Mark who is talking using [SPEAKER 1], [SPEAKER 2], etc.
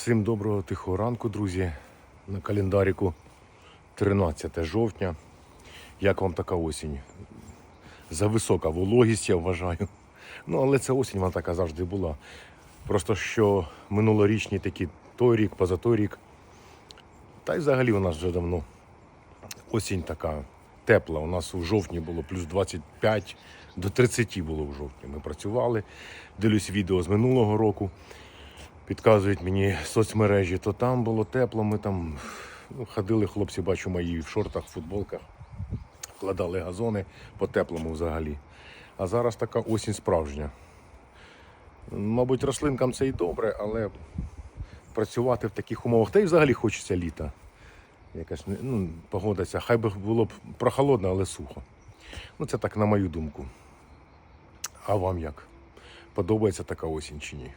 [SPEAKER 1] Всім доброго тихого ранку, друзі. На календаріку 13 жовтня. Як вам така осінь? Зависока вологість, я вважаю. Ну, але ця осінь вона така завжди була. Просто що минулорічні такі той рік, позатой рік. Та й взагалі у нас вже давно осінь така тепла. У нас у жовтні було плюс 25 до 30 було в жовтні. Ми працювали. Дивлюсь відео з минулого року. Підказують мені соцмережі, то там було тепло, ми там ну, ходили, хлопці, бачу, мої в шортах, в футболках, вкладали газони по теплому взагалі. А зараз така осінь справжня. Мабуть, рослинкам це і добре, але працювати в таких умовах, та й взагалі хочеться літа. Якась ну, погода ця, хай би було б прохолодно, але сухо. Ну, це так на мою думку. А вам як? Подобається така осінь чи ні?